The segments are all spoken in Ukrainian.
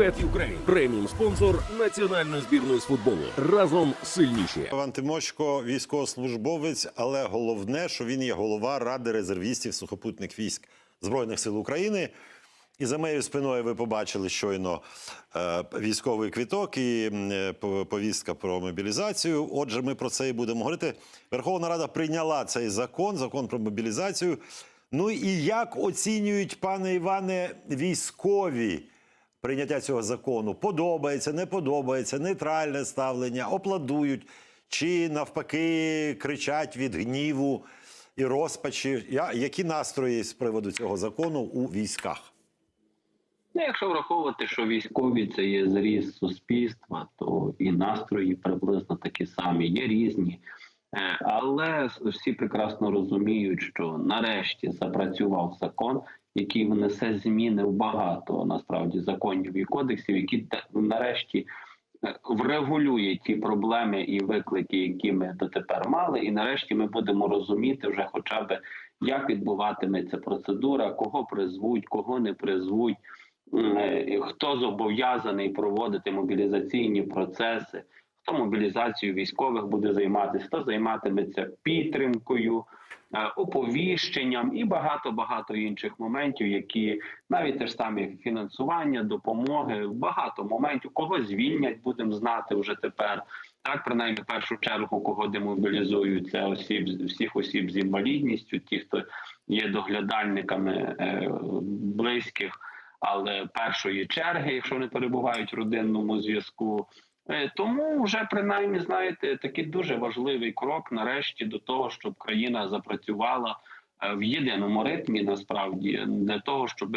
Ukraine – преміум спонсор національної збірної з футболу. Разом сильніші. Іван Тимошко військовослужбовець, але головне, що він є голова Ради резервістів сухопутних військ Збройних сил України. І за моєю спиною ви побачили щойно е, військовий квіток і е, повістка про мобілізацію. Отже, ми про це і будемо говорити. Верховна Рада прийняла цей закон, закон про мобілізацію. Ну і як оцінюють, пане Іване, військові прийняття цього закону? Подобається, не подобається, нейтральне ставлення, опладують чи навпаки кричать від гніву і розпачі. Я, які настрої з приводу цього закону у військах? Ну, якщо враховувати, що військові це є зріз суспільства, то і настрої приблизно такі самі, є різні. Е, Але всі прекрасно розуміють, що нарешті запрацював закон, який внесе зміни в багато насправді законів і кодексів, які нарешті е, врегулює ті проблеми і виклики, які ми дотепер мали, і нарешті ми будемо розуміти вже, хоча б як відбуватиметься процедура, кого призвуть, кого не призвуть. Е, хто зобов'язаний проводити мобілізаційні процеси, хто мобілізацією військових буде займатися, хто займатиметься підтримкою, е, оповіщенням і багато багато інших моментів, які навіть те ж самі фінансування, допомоги, багато моментів, кого звільнять, будемо знати вже тепер. Так, принаймні, в першу чергу, кого демобілізують, це осіб всіх осіб з інвалідністю, ті, хто є доглядальниками е, близьких але першої черги, якщо не перебувають в родинному зв'язку. Е, Тому вже принаймні знаєте такий дуже важливий крок нарешті до того, щоб країна запрацювала е, в єдиному ритмі, насправді для того, щоб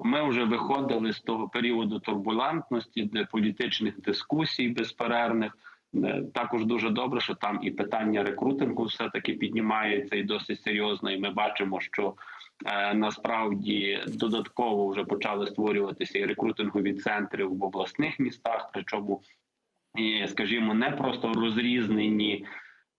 ми вже виходили з того періоду турбулентності, де політичних дискусій безперервних. Е, Також дуже добре, що там і питання рекрутингу все таки піднімається і досить серйозно. І ми бачимо, що насправді додатково вже почали створюватися і рекрутингові центри в обласних містах, причому скажімо, не просто розрізнені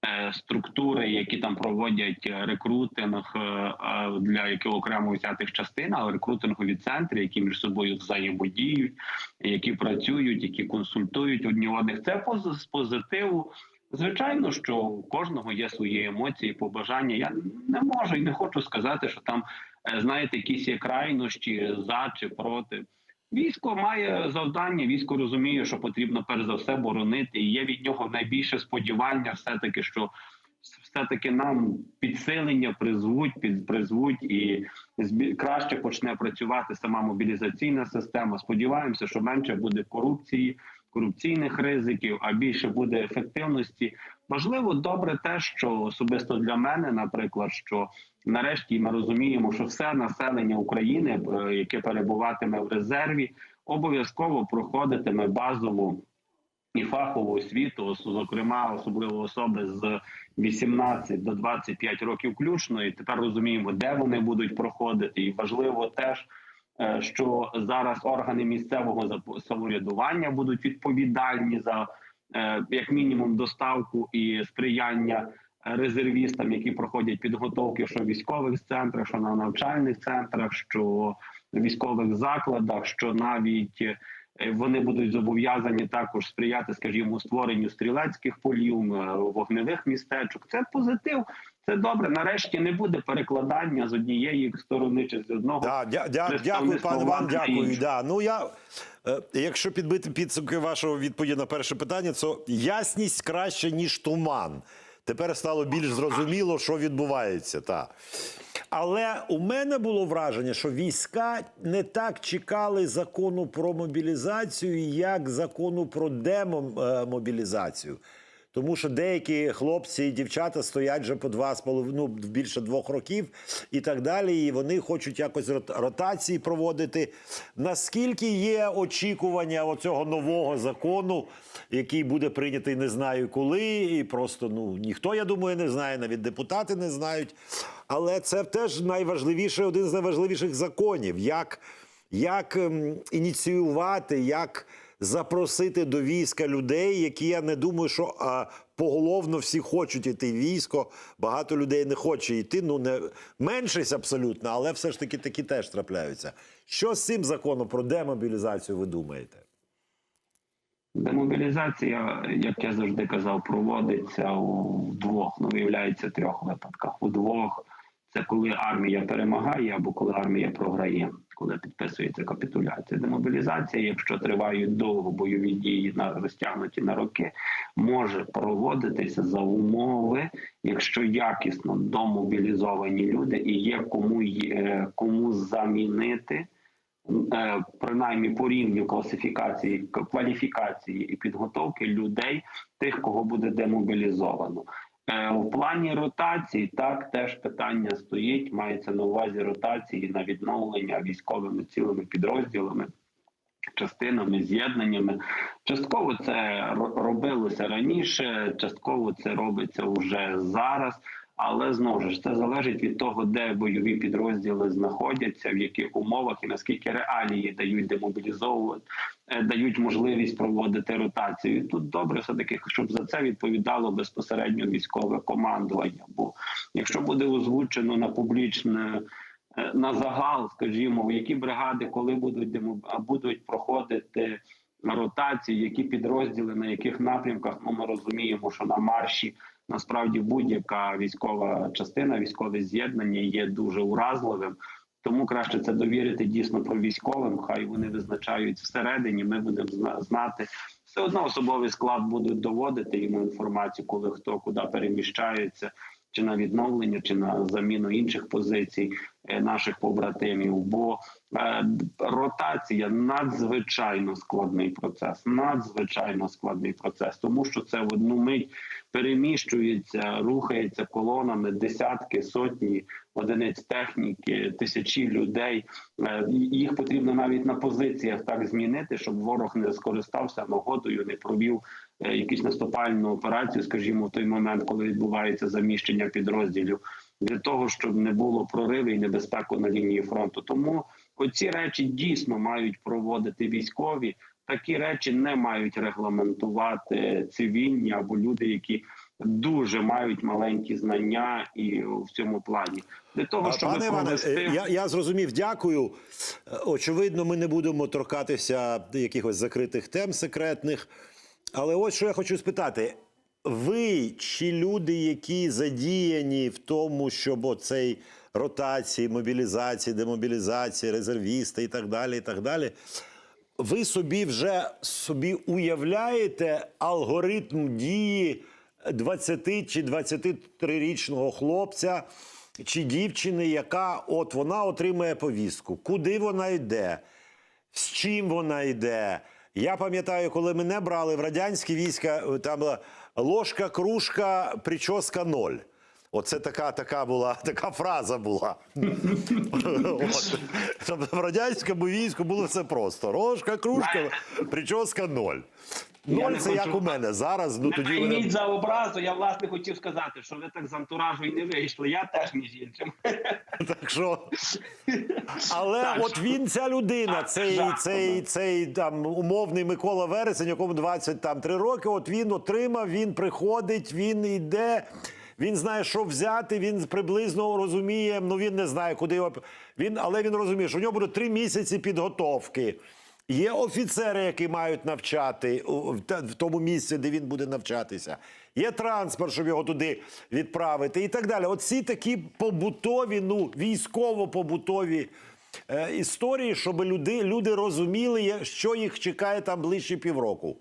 е, структури, які там проводять е, рекрутинг е, е, для яких окремо взятих частин, але рекрутингові центри, які між собою взаємодіють, які працюють, які консультують одні одних. Це з позитиву. Звичайно, що у кожного є свої емоції, побажання. Я не можу і не хочу сказати, що там е, знаєте, якісь є крайнощі за чи проти. Військо має завдання. Військо розуміє, що потрібно перш за все боронити. І є від нього найбільше сподівання, все таки, що все таки нам підсилення призвуть, під призвуть і краще почне працювати сама мобілізаційна система. Сподіваємося, що менше буде корупції, корупційних ризиків, а більше буде ефективності. Важливо добре те, що особисто для мене, наприклад, що нарешті ми розуміємо, що все населення України, е, яке перебуватиме в резерві, обов'язково проходитиме базову і фахову освіту, зокрема, особливо особи з 18 до 25 років включно. І тепер розуміємо, де вони будуть проходити. І важливо теж, що зараз органи місцевого самоврядування будуть відповідальні за е, як мінімум доставку і сприяння резервістам, які проходять підготовки, що в військових центрах, що на навчальних центрах, що в військових закладах, що навіть е, вони будуть зобов'язані також сприяти, скажімо, створенню стрілецьких полів, е, вогневих містечок. Це позитив. Це добре. Нарешті не буде перекладання з однієї сторони чи з одного. Да, дя, дя, дякую, пане на Дякую. Да. Ну я е, якщо підбити підсумки вашого відповіді на перше питання, то ясність краще ніж туман. Тепер стало більш зрозуміло, що відбувається. Та. Але у мене було враження, що війська не так чекали закону про мобілізацію, як закону про демобілізацію. Тому що деякі хлопці і дівчата стоять вже по два з половиною, ну, більше двох років і так далі. І вони хочуть якось рот- ротації проводити. Наскільки є очікування оцього нового закону, який буде прийнятий, не знаю коли, і просто ну ніхто, я думаю, не знає, навіть депутати не знають. Але це теж найважливіший, один з найважливіших законів. Як, як ем, ініціювати, як запросити до війська людей, які я не думаю, що а, поголовно всі хочуть іти в військо. Багато людей не хоче йти. Ну не меншість абсолютно, але все ж таки такі теж трапляються. Що з цим законом про демобілізацію ви думаєте? Демобілізація, як я завжди казав, проводиться у двох, ну виявляється, трьох випадках. У двох це коли армія перемагає або коли армія програє, коли підписується капітуляція. Демобілізація, якщо тривають довго бойові дії на розтягнуті на роки, може проводитися за умови, якщо якісно домобілізовані люди і є кому є кому замінити. Е, принаймні по рівню класифікації, кваліфікації і підготовки людей, тих, кого буде демобілізовано. Е, У плані ротації так теж питання стоїть. Мається на увазі ротації на відновлення військовими цілими підрозділами. Частинами, з'єднаннями. Частково це робилося раніше, частково це робиться вже зараз. Але знову ж це залежить від того, де бойові підрозділи знаходяться, в яких умовах і наскільки реалії дають демобілізовувати, е, дають можливість проводити ротацію. Тут добре все таки, щоб за це відповідало безпосередньо військове командування. Бо якщо буде озвучено на публічне е, на загал, скажімо, в які бригади, коли будуть будуть проходити ротації, які підрозділи на яких напрямках, ну ми розуміємо, що на марші насправді будь-яка військова частина, військове з'єднання є дуже уразливим. Тому краще це довірити дійсно про військовим. Хай вони визначають всередині. Ми будемо зна- знати. Все одно особовий склад будуть доводити йому інформацію, коли хто куди переміщається, чи на відновлення, чи на заміну інших позицій е, наших побратимів. Бо е, ротація надзвичайно складний процес, надзвичайно складний процес, тому що це в одну мить переміщується, рухається колонами десятки, сотні одиниць техніки, тисячі людей. Е, Їх потрібно навіть на позиціях так змінити, щоб ворог не скористався нагодою, не провів е, якусь наступальну операцію, скажімо, в той момент, коли відбувається заміщення підрозділів, для того, щоб не було прориву і небезпеку на лінії фронту. Тому оці речі дійсно мають проводити військові. Такі речі не мають регламентувати цивільні або люди, які дуже мають маленькі знання і в цьому плані для того, щоб Пане Іване, провести... е, я, я зрозумів, дякую. Очевидно, ми не будемо торкатися якихось закритих тем секретних. Але ось що я хочу спитати: ви чи люди, які задіяні в тому, щоб оцей ротації, мобілізації, демобілізації, резервісти і так далі, і так далі. Ви собі вже собі уявляєте алгоритм дії 20 чи 23-річного хлопця чи дівчини, яка от вона отримує повістку, куди вона йде, з чим вона йде. Я пам'ятаю, коли мене брали в радянські війська, е, там була ложка, кружка, прическа ноль. Оце така, така була, така фраза була. От. Тобто в радянському війську було все просто. Рожка, кружка, прическа ноль. Ноль це як у мене. Зараз ну тоді мене... за образу. Я власне хотів сказати, що ви так з антуражу і не вийшли. Я теж між іншим. Так що... Але Так, от він, ця людина, Так, цей, жахливо. цей, цей там умовний Микола Вересень, якому 23 роки, от він отримав, він приходить, він йде. Він знає, що взяти, він приблизно розуміє, ну він не знає, куди його. Він, але він розуміє, що в нього буде три місяці підготовки. Є офіцери, які мають навчати в тому місці, де він буде навчатися. Є транспорт, щоб його туди відправити, і так далі. Оці такі побутові, ну військово-побутові е, історії, щоб люди, люди розуміли, що їх чекає там ближче півроку.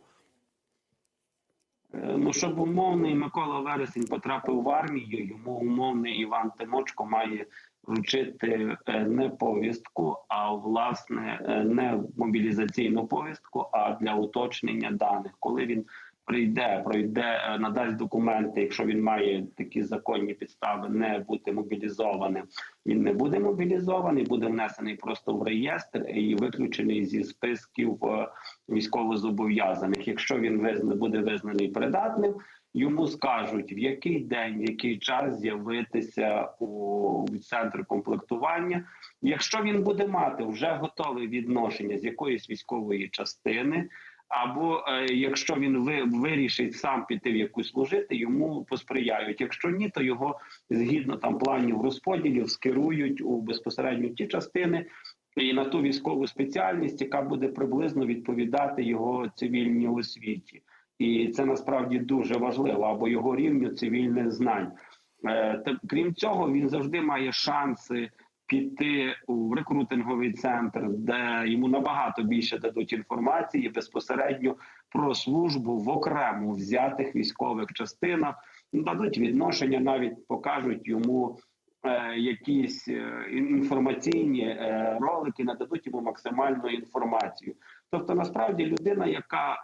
Е, Ну, щоб умовний Микола Вересень потрапив в армію, йому умовний Іван Тимочко має вручити е, не повістку, а власне е, не мобілізаційну повістку, а для уточнення даних. Коли він прийде, пройде, е, надасть документи, якщо він має такі законні підстави не бути мобілізованим, він не буде мобілізований, буде внесений просто в реєстр і виключений зі списків е, військовозобов'язаних. Якщо він визна, буде визнаний придатним, йому скажуть в який день, в який час з'явитися у центрі комплектування. Якщо він буде мати вже готове відношення з якоїсь військової частини. Або е, якщо він ви, вирішить сам піти в якусь служити, йому посприяють. Якщо ні, то його згідно там планів розподілів скерують у безпосередньо ті частини і на ту військову спеціальність, яка буде приблизно відповідати його цивільній освіті, і це насправді дуже важливо або його рівню цивільних знань. Е, крім цього, він завжди має шанси піти у рекрутинговий центр, де йому набагато більше дадуть інформації безпосередньо про службу в окремо взятих військових частинах, дадуть відношення, навіть покажуть йому е, якісь е, інформаційні е, ролики, нададуть йому максимальну інформацію. Тобто, насправді, людина, яка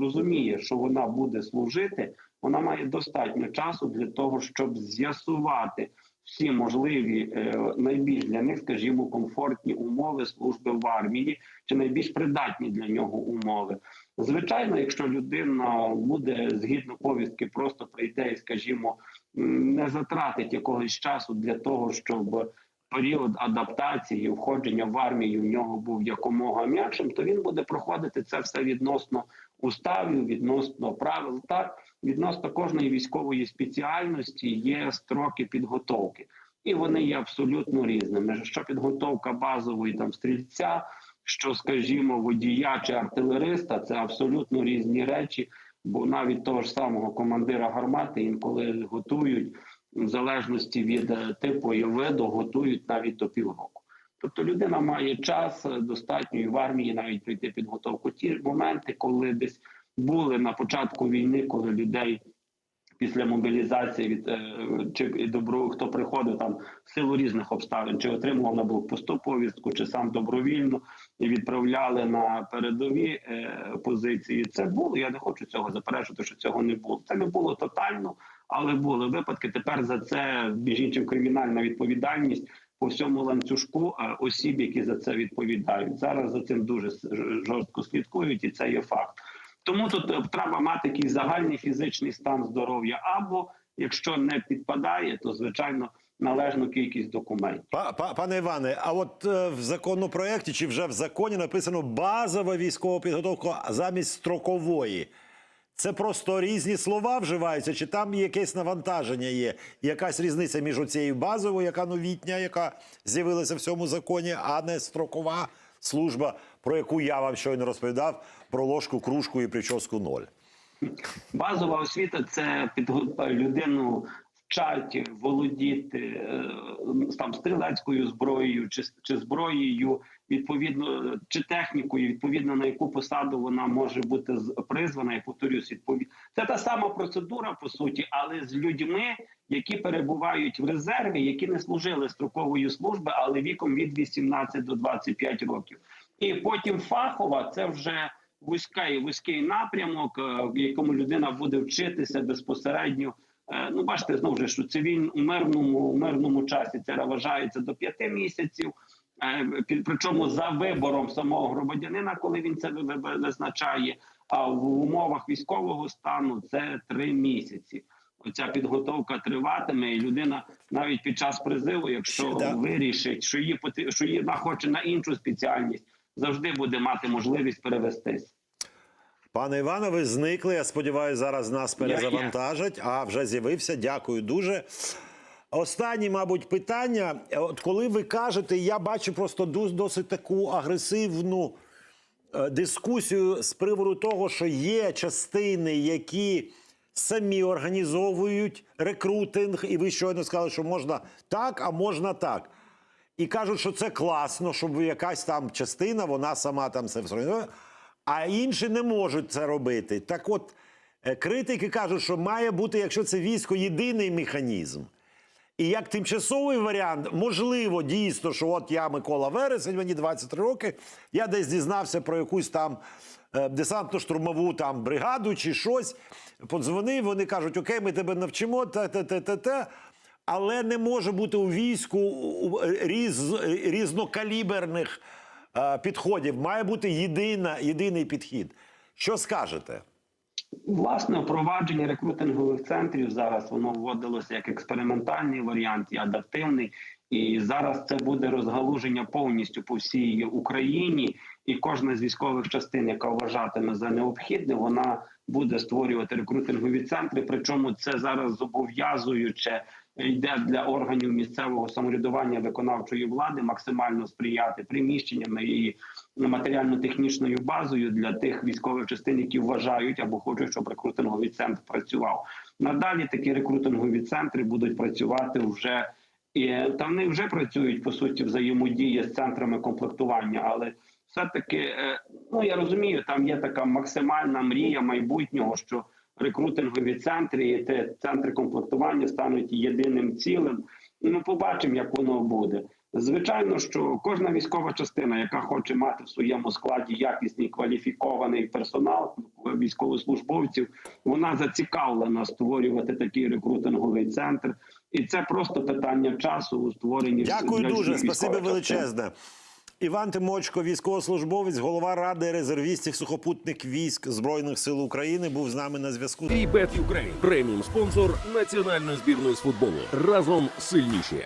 розуміє, що вона буде служити, вона має достатньо часу для того, щоб з'ясувати всі можливі е, найбільш для них, скажімо, комфортні умови служби в армії чи найбільш придатні для нього умови. Звичайно, якщо людина буде згідно повістки, просто прийде і, скажімо, не затратить якогось часу для того, щоб період адаптації, входження в армію в нього був якомога м'якшим, то він буде проходити це все відносно уставів, відносно правил. Так відносно кожної військової спеціальності є строки підготовки, і вони є абсолютно різними. Що підготовка базової там стрільця, що, скажімо, водія чи артилериста, це абсолютно різні речі. Бо навіть того ж самого командира гармати інколи готують в залежності від е, типу і виду, готують навіть до півроку. Тобто людина має час е, достатньо і в армії навіть пройти підготовку. Ті моменти, коли десь були на початку війни, коли людей після мобілізації від е, чи добро хто приходив там в силу різних обставин, чи отримував на блокпосту повістку, чи сам добровільно і відправляли на передові е, позиції. Це було. Я не хочу цього заперечувати, що цього не було. Це не було тотально, але були випадки. Тепер за це між іншим кримінальна відповідальність. По всьому ланцюжку е, осіб, які за це відповідають, зараз за цим дуже жорстко слідкують, і це є факт. Тому тут е, треба мати якийсь загальний фізичний стан здоров'я, або якщо не підпадає, то звичайно належну кількість документів. Па- па- Пане Іване, а от е, в законопроекті чи вже в законі написано базова військова підготовка замість строкової. Це просто різні слова вживаються, чи там якесь навантаження є? Якась різниця між оцією базовою, яка новітня, яка з'явилася в цьому законі, а не строкова служба, про яку я вам щойно розповідав, про ложку, кружку і прическу ноль. Базова освіта це підго- людину вчать володіти е, там стрілецькою зброєю, чи, чи зброєю, відповідно, чи технікою, відповідно на яку посаду вона може бути призвана. Я повторюсь, відповідь. Це та сама процедура по суті, але з людьми, які перебувають в резерві, які не служили строкової служби, але віком від 18 до 25 років. І потім фахова це вже вузький, вузький напрямок, е, в якому людина буде вчитися безпосередньо. Е, Ну, бачите, знову ж що цивільно у мирному у мирному часі це вважається до п'яти місяців. Е, Причому за вибором самого громадянина, коли він це ви- ви- визначає. А в умовах військового стану це три місяці. Оця підготовка триватиме, і людина навіть під час призиву, якщо Да. вирішить, що її що її хоче на іншу спеціальність, завжди буде мати можливість перевестись. Пане Іване, ви зникли. Я сподіваюся, зараз нас перезавантажать. А вже з'явився. Дякую дуже. Останнє, мабуть, питання. От коли ви кажете, я бачу просто досить таку агресивну е, дискусію з приводу того, що є частини, які самі організовують рекрутинг, і ви щойно сказали, що можна так, а можна так. І кажуть, що це класно, щоб якась там частина, вона сама там все організує, а інші не можуть це робити. Так от, е, критики кажуть, що має бути, якщо це військо, єдиний механізм. І як тимчасовий варіант, можливо, дійсно, що от я Микола Вересень, мені 23 роки, я десь дізнався про якусь там е, десантно-штурмову там бригаду чи щось. Подзвонив, вони кажуть, окей, ми тебе навчимо, та та та та та але не може бути у війську різ, різнокаліберних підходів. Має бути єдина, єдиний підхід. Що скажете? Власне, впровадження рекрутингових центрів зараз воно вводилося як експериментальний варіант і адаптивний. І зараз це буде розгалуження повністю по всій Україні. і кожна з військових частин, яка вважатиме за необхідне, вона буде створювати рекрутингові центри. Причому це зараз зобов'язуюче йде для органів місцевого самоврядування виконавчої влади максимально сприяти приміщеннями і матеріально-технічною базою для тих військових частин, які вважають або хочуть, щоб рекрутинговий центр працював. Надалі такі рекрутингові центри будуть працювати вже і та вони вже працюють по суті взаємодії з центрами комплектування, але все-таки, е, ну я розумію, там є така максимальна мрія майбутнього, що рекрутингові центри і те центри комплектування стануть єдиним цілим. Ну, побачимо, як воно буде. Звичайно, що кожна військова частина, яка хоче мати в своєму складі якісний кваліфікований персонал військовослужбовців, вона зацікавлена створювати такий рекрутинговий центр, і це просто питання часу у створенні Дякую дуже, спасибі величезне. Іван Тимочко, військовослужбовець, голова ради резервістів сухопутних військ Збройних сил України, був з нами на зв'язку. І Bet Ukraine – преміум спонсор національної збірної з футболу. Разом сильніші.